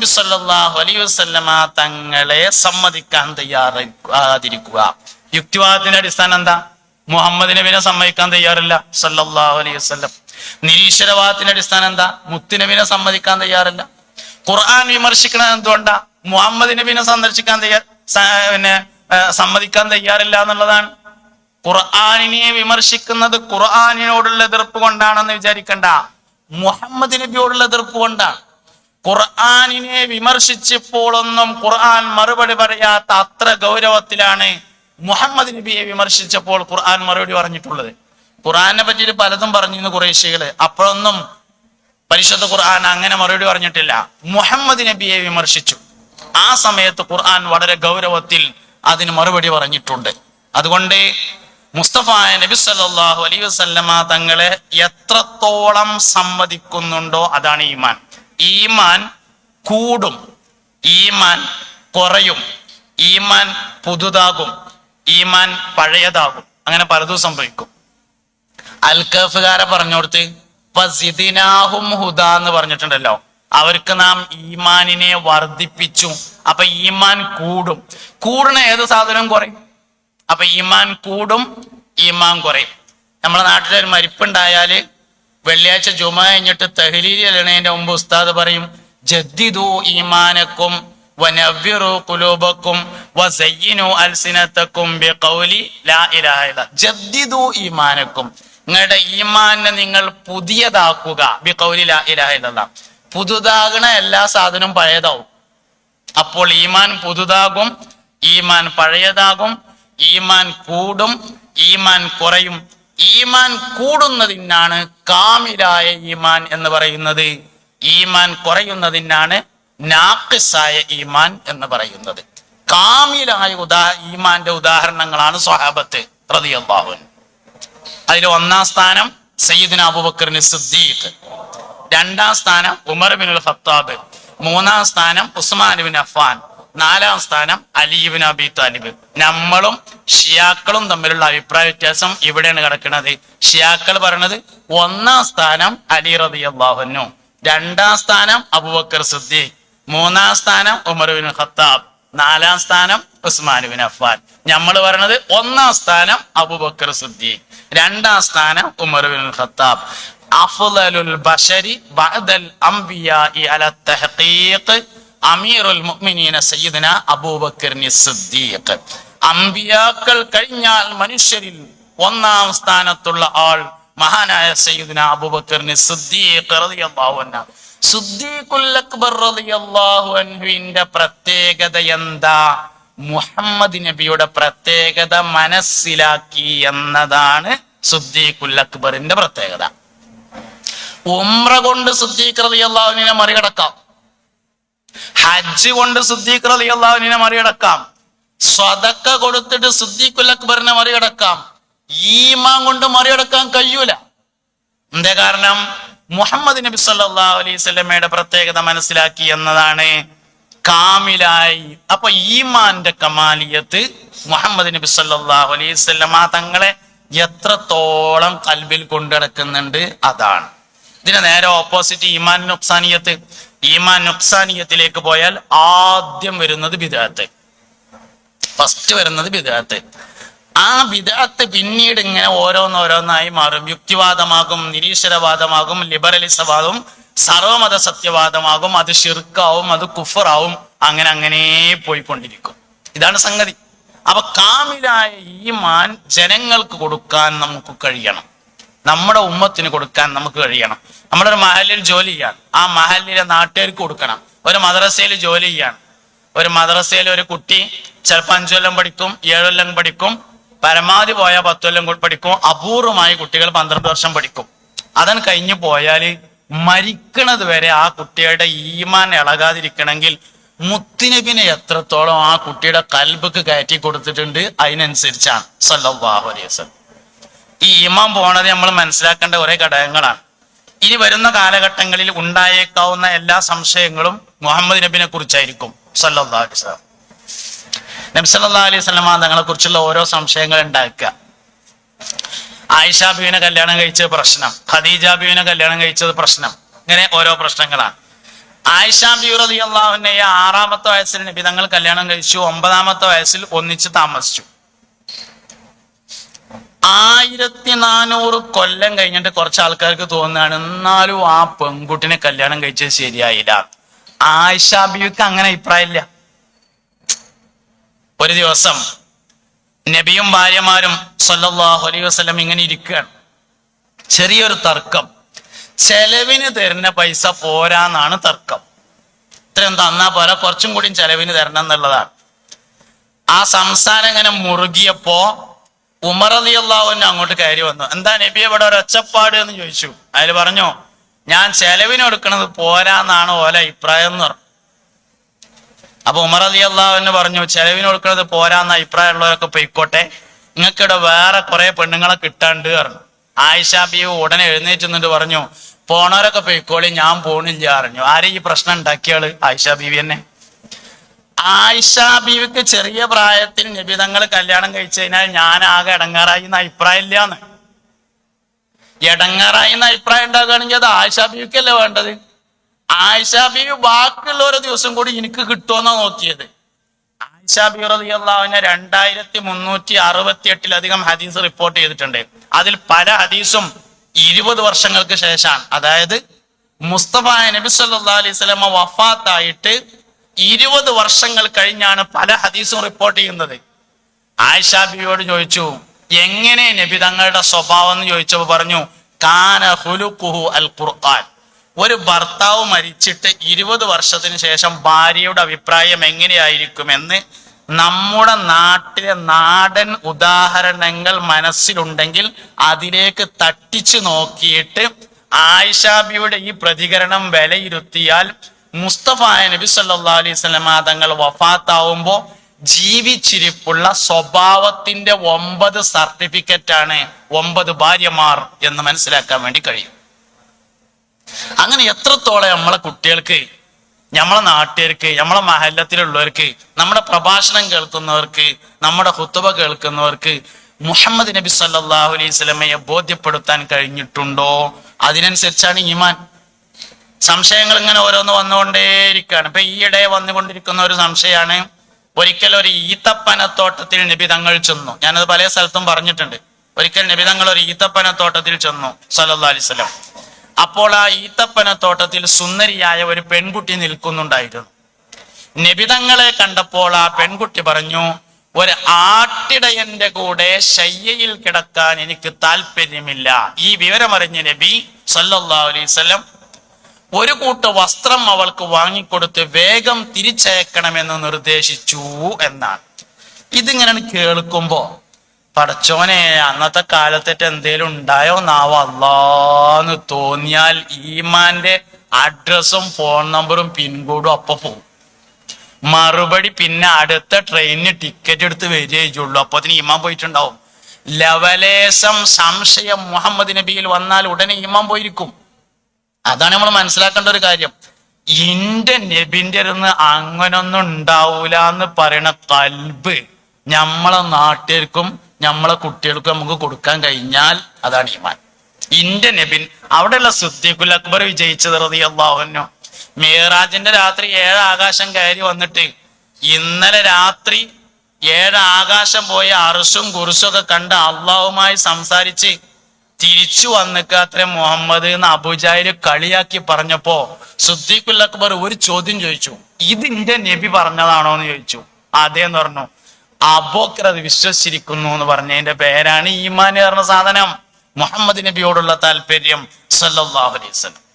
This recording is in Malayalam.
നബി സല്ലല്ലാഹു അലൈഹി വസല്ലമ തങ്ങളെ സമ്മതിക്കാൻ തയ്യാറാതിരിക്കുക യുക്തിവാദത്തിന്റെ അടിസ്ഥാനം എന്താ? മുഹമ്മദ് നബിനെ സമ്മതിക്കാൻ തയ്യാറില്ല സല്ലല്ലാഹു അലൈഹി വസല്ലം. നിരീശ്വരവാദത്തിന്റെ അടിസ്ഥാനം എന്താ? മുത്തുനബിനെ സമ്മതിക്കാൻ തയ്യാറില്ല. ഖുർആൻ വിമർശിക്കണത് എന്തുകൊണ്ടാ? മുഹമ്മദ് നബിനെ സന്ദർശിക്കാൻ തയ്യാർ പിന്നെ സമ്മതിക്കാൻ തയ്യാറില്ല എന്നുള്ളതാണ്. ഖുർആാനിനെ വിമർശിക്കുന്നത് ഖുർആാനിനോടുള്ള എതിർപ്പ് കൊണ്ടാണെന്ന് വിചാരിക്കണ്ട. മുഹമ്മദ് നബിയോടുള്ള എതിർപ്പ് കൊണ്ടാണ് ഖുർആാനിനെ വിമർശിച്ചപ്പോഴൊന്നും ഖുർആൻ മറുപടി പറയാത്ത അത്ര ഗൗരവത്തിലാണ് മുഹമ്മദ് നബിയെ വിമർശിച്ചപ്പോൾ ഖുർആൻ മറുപടി പറഞ്ഞിട്ടുള്ളത്. ഖുർആനെ പറ്റിയിട്ട് പലതും പറഞ്ഞിരുന്നു കുറേശികൾ അപ്പോഴൊന്നും പരിശുദ്ധ ഖുർആൻ അങ്ങനെ മറുപടി പറഞ്ഞിട്ടില്ല. മുഹമ്മദ് നബിയെ വിമർശിച്ചു. ആ സമയത്ത് ഖുർആൻ വളരെ ഗൗരവത്തിൽ അതിന് മറുപടി പറഞ്ഞിട്ടുണ്ട്. അതുകൊണ്ട് മുസ്തഫ നബി സല്ലാഹു അലൈഹി വസല്ലമ തങ്ങളെ എത്രത്തോളം സമ്മതിക്കുന്നുണ്ടോ അതാണ് ഈമാൻ. ഈമാൻ കൂടും. ഈമാൻ കുറയും. ഈമാൻ പുതുതാകും. ഈമാൻ പഴയതാകും. അങ്ങനെ പലതും സംഭവിക്കും. അൽക്കഫുകാരെ പറഞ്ഞോടുത്ത് ഫസിദിനാഹും ഹുദ എന്ന് പറഞ്ഞിട്ടുണ്ടല്ലോ. അവർക്ക് നാം ഈമാനിനെ വർദ്ധിപ്പിച്ചു. അപ്പൊ ഈമാൻ കൂടും. കൂടണ ഏത് സാധനവും കുറയും? അപ്പൊ ഈമാൻ കൂടും ഈമാൻ കുറയും. നമ്മുടെ നാട്ടിൽ ഒരു മരിപ്പുണ്ടായാൽ വെള്ളിയാഴ്ച ജുമ കഴിഞ്ഞിട്ട് തഹലീൽ അലണേന്റെ മുമ്പ് ഉസ്താദ് പറയും ജദ്ദിദു ഈമാനക്കും ബിഖൗലി ലാ ഇലാഹ ജദ്ദിദു നിങ്ങളുടെ ഈമാനെ നിങ്ങൾ പുതിയതാക്കുക ബിഖൗലി ലാ ഇലാഹ ഇല്ലല്ലാ പുതുതാകണ എല്ലാ സാധനവും പഴയതാവും. അപ്പോൾ ഈമാൻ പുതുതാകും ഈമാൻ പഴയതാകും ഈമാൻ കൂടും ഈമാൻ കുറയും. ഈമാൻ കൂടുന്നതിനാണ് കാമിലായ ഈമാൻ എന്ന് പറയുന്നത്. ഈമാൻ കുറയുന്നതിനാണ് നാക്കിസായ ഈമാൻ എന്ന് പറയുന്നത്. കാമിലായ ഉദാ ഈമാന്റെ ഉദാഹരണങ്ങളാണ് സ്വഹാബത്ത് അൻഹു. അതിൽ ഒന്നാം സ്ഥാനം സയ്യിദിന അബുബക്കറിന് സിദ്ദീഖ്. രണ്ടാം സ്ഥാനം ഉമർ ബിൻ ഉൽ ഖത്താബ്. മൂന്നാം സ്ഥാനം ഉസ്മാൻ ബിൻ അഫ്ഫാൻ. നാലാം സ്ഥാനം അലി അലിബിൻ അബി താലിബ്. നമ്മളും ഷിയാക്കളും തമ്മിലുള്ള അഭിപ്രായ വ്യത്യാസം ഇവിടെയാണ് കിടക്കുന്നത്. ഷിയാക്കൾ പറയണത് ഒന്നാം സ്ഥാനം അലി റതി അള്ളാഹുനു രണ്ടാം സ്ഥാനം അബുബക്കർ സിദ്ദീഖ് മൂന്നാം സ്ഥാനം ഉമർബിൻ ഖത്താബ് നാലാം സ്ഥാനം ഉസ്മാൻ ബിൻ അഫ്ഫാൻ. നമ്മൾ പറയണത് ഒന്നാം സ്ഥാനം അബുബക്കർ സിദ്ദീഖ് രണ്ടാം സ്ഥാനം ഉമർ ബിൻ ഖത്താബ്. അഫ്ലലുൽ ബഅദൽ അംബിയാഇ അല അമീറുൽ മുഅ്മിനീന സയ്യിദന അബൂബക്കർ സിദ്ദീഖ്. അംബിയാക്കൾ കഴിഞ്ഞാൽ മനുഷ്യരിൽ ഒന്നാം സ്ഥാനത്തുള്ള ആൾ മഹാനായ സയ്യിദിന അബൂബക്കർ സിദ്ദീഖ് റളിയല്ലാഹു അൻഹു. സിദ്ദീഖുൽ അക്ബർ റളിയല്ലാഹു അൻഹുവിന്റെ പ്രത്യേകത എന്താ? മുഹമ്മദ് നബിയുടെ പ്രത്യേകത മനസ്സിലാക്കി എന്നതാണ് സുദ്ദീഖുൽ അക്ബറിന്റെ പ്രത്യേകത. ഉമ്ര കൊണ്ട് സുദ്ദീഖ് അള്ളാഹുവിനെ മറികടക്കാം. ഹജ്ജ് കൊണ്ട് സുദ്ദീഖ് അള്ളാഹുവിനെ മറികടക്കാം. സ്വതക്ക കൊടുത്തിട്ട് സുദ്ദീഖുൽ അക്ബറിനെ മറികടക്കാം. ഈമാൻ കൊണ്ട് മറികടക്കാൻ കഴിയൂല. എന്താ കാരണം? മുഹമ്മദ് നബി സല്ലാ അലൈഹി പ്രത്യേകത മനസ്സിലാക്കി എന്നതാണ്. കാമിലായി. അപ്പൊ ഈമാന്റെ കമാലിയത്ത് മുഹമ്മദ് നബി സല്ലല്ലാഹു അലൈഹി സ്വലമ തങ്ങളെ എത്രത്തോളം കൽബിൽ കൊണ്ടിടക്കുന്നുണ്ട് അതാണ്. ഇതിന് നേരെ ഓപ്പോസിറ്റ് ഈമാൻ നുക്സാനിയത്ത്. ഈമാൻ നുക്സാനിയത്തിലേക്ക് പോയാൽ ആദ്യം വരുന്നത് ബിദാത്ത്. ഫസ്റ്റ് വരുന്നത് ബിദാത്ത് ആ ബിദാത്ത് പിന്നീട് ഇങ്ങനെ ഓരോന്നോരോന്നായി മാറും. യുക്തിവാദമാകും നിരീശ്വരവാദമാകും ലിബറലിസവാദവും സർവമത സത്യവാദമാകും അത് ഷിർക്കാവും അത് കുഫറാവും അങ്ങനെ അങ്ങനെ പോയിക്കൊണ്ടിരിക്കും. ഇതാണ് സംഗതി. അപ്പൊ കാമിലായ ഈ മാൻ ജനങ്ങൾക്ക് കൊടുക്കാൻ നമുക്ക് കഴിയണം. നമ്മുടെ ഉമ്മത്തിന് കൊടുക്കാൻ നമുക്ക് കഴിയണം. നമ്മളൊരു മഹലിൽ ജോലി ചെയ്യാൻ. ആ മഹലിലെ നാട്ടുകാർക്ക് കൊടുക്കണം. ഒരു മദ്രസയിൽ ജോലി ചെയ്യാൻ. ഒരു മദ്രസയിൽ ഒരു കുട്ടി ചിലപ്പോൾ അഞ്ചു കൊല്ലം പഠിക്കും ഏഴുകൊല്ലം പഠിക്കും പരമാവധി പോയാൽ പത്തു കൊല്ലം പഠിക്കും അപൂർവമായി കുട്ടികൾ പന്ത്രണ്ട് വർഷം പഠിക്കും. അതൻ കഴിഞ്ഞു പോയാൽ മരിക്കണത് വരെ ആ കുട്ടിയുടെ ഈമാൻ ഇളകാതിരിക്കണമെങ്കിൽ മുത്തിനബിനെ എത്രത്തോളം ആ കുട്ടിയുടെ കൽബക്ക് കയറ്റി കൊടുത്തിട്ടുണ്ട് അതിനനുസരിച്ചാണ്. സല്ലല്ലാഹു അലൈഹി വസല്ലം. ഈ ഈമാൻ പോണത് നമ്മൾ മനസ്സിലാക്കേണ്ട കുറെ ഘടകങ്ങളാണ്. ഇനി വരുന്ന കാലഘട്ടങ്ങളിൽ ഉണ്ടായേക്കാവുന്ന എല്ലാ സംശയങ്ങളും മുഹമ്മദ് നബിനെ കുറിച്ചായിരിക്കും. സല്ലല്ലാഹു അലൈഹി തങ്ങളെ കുറിച്ചുള്ള ഓരോ സംശയങ്ങൾ ഉണ്ടാക്കുക. ആയിഷ ബീവിനെ കല്യാണം കഴിച്ചത് പ്രശ്നം. ഖദീജ ബീവിനെ കല്യാണം കഴിച്ചത് പ്രശ്നം. ഇങ്ങനെ ഓരോ പ്രശ്നങ്ങളാണ്. ആയിഷ ബിറതി ഈ ആറാമത്തെ വയസ്സിൽ നബി തങ്ങൾ കല്യാണം കഴിച്ചു. ഒമ്പതാമത്തെ വയസ്സിൽ ഒന്നിച്ച് താമസിച്ചു. ആയിരത്തി നാനൂറ് കൊല്ലം കഴിഞ്ഞിട്ട് കുറച്ച് ആൾക്കാർക്ക് തോന്നുകയാണ് എന്നാലും ആ പെൺകുട്ടിനെ കല്യാണം കഴിച്ചത് ശരിയായില്ല. ആയിഷ ബിയുക്ക് അങ്ങനെ അഭിപ്രായമില്ല. ഒരു ദിവസം നബിയും ഭാര്യമാരും സല്ലല്ലാഹു അലൈഹി വസല്ലം ഇങ്ങനെ ഇരിക്കുകയാണ്. ചെറിയൊരു തർക്കം. ചെലവിന് തരുന്ന പൈസ പോരാന്നാണ് തർക്കം. ഇത്രയും തന്നാ പോരാ കുറച്ചും കൂടി ചെലവിന് തരണം എന്നുള്ളതാണ്. ആ സംസാരം ഇങ്ങനെ മുറുകിയപ്പോ ഉമർ അലി അള്ളാഹുവിന് അങ്ങോട്ട് കയറി വന്നു. എന്താ നബി ഇവിടെ ഒരു ഒച്ചപ്പാട്? എന്ന് ചോദിച്ചു. അതിൽ പറഞ്ഞു ഞാൻ ചെലവിന് കൊടുക്കണത് പോരാന്നാണ് ഓല അഭിപ്രായം എന്ന് പറഞ്ഞു. അപ്പൊ ഉമർ അലി അള്ളാഹുവിന് പറഞ്ഞു ചെലവിന് കൊടുക്കണത് പോരാന്ന അഭിപ്രായം ഉള്ളവരൊക്കെ പൊയ്ക്കോട്ടെ. നിങ്ങൾക്കിവിടെ വേറെ കുറെ പെണ്ണുങ്ങളെ കിട്ടാണ്ട് പറഞ്ഞു. ആയിഷ ബി ഉടനെ എഴുന്നേറ്റ് നിന്നിട്ട് പറഞ്ഞു പോണവരൊക്കെ പൊയ്ക്കോളി ഞാൻ പോണില്ല പറഞ്ഞു. ആരെ ഈ പ്രശ്നം ഉണ്ടാക്കിയാൾ? ആയിഷ ബീവി തന്നെ. ആയിഷ ബീവിക്ക് ചെറിയ പ്രായത്തിൽ നിബിതങ്ങൾ കല്യാണം കഴിച്ചു കഴിഞ്ഞാൽ ഞാൻ ആകെ ഇടങ്ങാറായി എന്ന അഭിപ്രായം ഇടങ്ങാറായി എന്ന അഭിപ്രായം ഉണ്ടാകുകയാണെങ്കിൽ അത് ആയിഷ ബീവിക്കല്ലേ വേണ്ടത്? ആയിഷ ബീവി ബാക്കിയുള്ള ഒരു ദിവസം കൂടി എനിക്ക് കിട്ടുമെന്നാ നോക്കിയത്. ആയിഷ ബി റളിയല്ലാഹുവിനെ രണ്ടായിരത്തി മുന്നൂറ്റി അറുപത്തി എട്ടിലധികം ഹദീസ് റിപ്പോർട്ട് ചെയ്തിട്ടുണ്ട്. അതിൽ പല ഹദീസും ഇരുപത് വർഷങ്ങൾക്ക് ശേഷമാണ്. അതായത് മുസ്തഫ നബി സല്ലാ അലൈഹി വഫാത്തായിട്ട് ഇരുപത് വർഷങ്ങൾ കഴിഞ്ഞാണ് പല ഹദീസും റിപ്പോർട്ട് ചെയ്യുന്നത്. ആയിഷ ബിയോട് ചോദിച്ചു എങ്ങനെ നബി തങ്ങളുടെ സ്വഭാവം എന്ന് ചോദിച്ചപ്പോൾ പറഞ്ഞു കാന ഹുലുക്കുഹു അൽ ഖുർആൻ ഒരു ഭർത്താവ് മരിച്ചിട്ട് ഇരുപത് വർഷത്തിന് ശേഷം ഭാര്യയുടെ അഭിപ്രായം എങ്ങനെയായിരിക്കുമെന്ന് നമ്മുടെ നാട്ടിലെ നാടൻ ഉദാഹരണങ്ങൾ മനസ്സിലുണ്ടെങ്കിൽ അതിലേക്ക് തട്ടിച്ചു നോക്കിയിട്ട് ആയിഷാബിയുടെ ഈ പ്രതികരണം വിലയിരുത്തിയാൽ മുസ്തഫ നബി സല്ലാ അലൈഹി സ്വലമാ തങ്ങൾ വഫാത്താവുമ്പോ ജീവിച്ചിരിപ്പുള്ള സ്വഭാവത്തിന്റെ ഒമ്പത് സർട്ടിഫിക്കറ്റ് ആണ് ഒമ്പത് ഭാര്യമാർ എന്ന് മനസ്സിലാക്കാൻ വേണ്ടി കഴിയും. അങ്ങനെ എത്രത്തോളം നമ്മളെ കുട്ടികൾക്ക് നമ്മളെ നാട്ടുകാർക്ക് നമ്മളെ മഹല്ലത്തിലുള്ളവർക്ക് നമ്മുടെ പ്രഭാഷണം കേൾക്കുന്നവർക്ക് നമ്മുടെ ഹുത്തുബ കേൾക്കുന്നവർക്ക് മുഹമ്മദ് നബി സല്ലാഹു അലൈഹി സ്വലമയെ ബോധ്യപ്പെടുത്താൻ കഴിഞ്ഞിട്ടുണ്ടോ? അതിനനുസരിച്ചാണ് ഈമാൻ. സംശയങ്ങൾ ഇങ്ങനെ ഓരോന്ന് വന്നുകൊണ്ടേയിരിക്കുകയാണ്. ഇപ്പൊ ഈയിടെ വന്നുകൊണ്ടിരിക്കുന്ന ഒരു സംശയമാണ് ഒരിക്കൽ ഒരു ഈത്തപ്പനത്തോട്ടത്തിൽ നബി തങ്ങൾ ചെന്നു. ഞാനത് പല സ്ഥലത്തും പറഞ്ഞിട്ടുണ്ട്. ഒരിക്കൽ നബി തങ്ങൾ ഒരു ഈത്തപ്പനത്തോട്ടത്തിൽ ചെന്നു സല്ലല്ലാഹു അലൈഹി വസല്ലം. അപ്പോൾ ആ ഈത്തപ്പനത്തോട്ടത്തിൽ സുന്ദരിയായ ഒരു പെൺകുട്ടി നിൽക്കുന്നുണ്ടായിരുന്നു. നിബിതങ്ങളെ കണ്ടപ്പോൾ ആ പെൺകുട്ടി പറഞ്ഞു ഒരു ആട്ടിടയന്റെ കൂടെ ശയ്യയിൽ കിടക്കാൻ എനിക്ക് താല്പര്യമില്ല ഈ വിവരമറിഞ്ഞ നബി സല്ലല്ലാഹു അലൈഹി വസല്ലം ഒരു കൂട്ട് വസ്ത്രം അവൾക്ക് വാങ്ങിക്കൊടുത്ത് വേഗം തിരിച്ചയക്കണമെന്ന് നിർദ്ദേശിച്ചു എന്നാണ്. ഇതിങ്ങനെ കേൾക്കുമ്പോ പടച്ചോനെ അന്നത്തെ കാലത്തേറ്റ് എന്തേലും ഉണ്ടായോ? നാവോ അല്ലാന്ന് തോന്നിയാൽ ഈമാന്റെ അഡ്രസ്സും ഫോൺ നമ്പറും പിൻകോഡും അപ്പൊ പോകും. മറുപടി പിന്നെ അടുത്ത ട്രെയിനിന് ടിക്കറ്റ് എടുത്ത് വരികയുള്ളൂ അപ്പൊ അതിന് ഈമാൻ പോയിട്ടുണ്ടാവും. ലവലേശം സംശയം മുഹമ്മദ് നബിയിൽ വന്നാൽ ഉടനെ ഈമാൻ പോയിരിക്കും. അതാണ് നമ്മൾ മനസ്സിലാക്കേണ്ട ഒരു കാര്യം. ഇന്റെ നബിന്റെ അടുന്ന് അങ്ങനൊന്നും ഉണ്ടാവൂല എന്ന് പറയണ കൽബ് നമ്മളെ നാട്ടുകാർക്കും നമ്മളെ കുട്ടികൾക്കും നമുക്ക് കൊടുക്കാൻ കഴിഞ്ഞാൽ അതാണ് ഈമാൻ. ഇന്റെ നബിൻ അവിടെയുള്ള സുദ്ദീഖുൽ അക്ബർ വിജയിച്ചത് റളിയല്ലാഹുവിനു മേറാജിന്റെ രാത്രി ഏഴ് ആകാശം കയറി വന്നിട്ട് ഇന്നലെ രാത്രി ഏഴ് ആകാശം പോയ അറുസും കുറിസും ഒക്കെ കണ്ട് അള്ളാഹുമായി സംസാരിച്ച് തിരിച്ചു വന്നിക്ക അത്ര മുഹമ്മദ് എന്ന് അബുജാഹിൽ കളിയാക്കി പറഞ്ഞപ്പോ സുദ്ദീഖുൽ അക്ബർ ഒരു ചോദ്യം ചോദിച്ചു ഇത് എന്റെ നബി പറഞ്ഞതാണോ? എന്ന് ചോദിച്ചു. അതേന്ന് പറഞ്ഞു അബോക്കർ അത് വിശ്വസിച്ചിരിക്കുന്നു എന്ന് പറഞ്ഞതിന്റെ പേരാണ് ഈമാൻ പറഞ്ഞ സാധനം. മുഹമ്മദ് നബിയോടുള്ള താല്പര്യം സല്ലല്ലാഹു അലൈഹി വസല്ലം.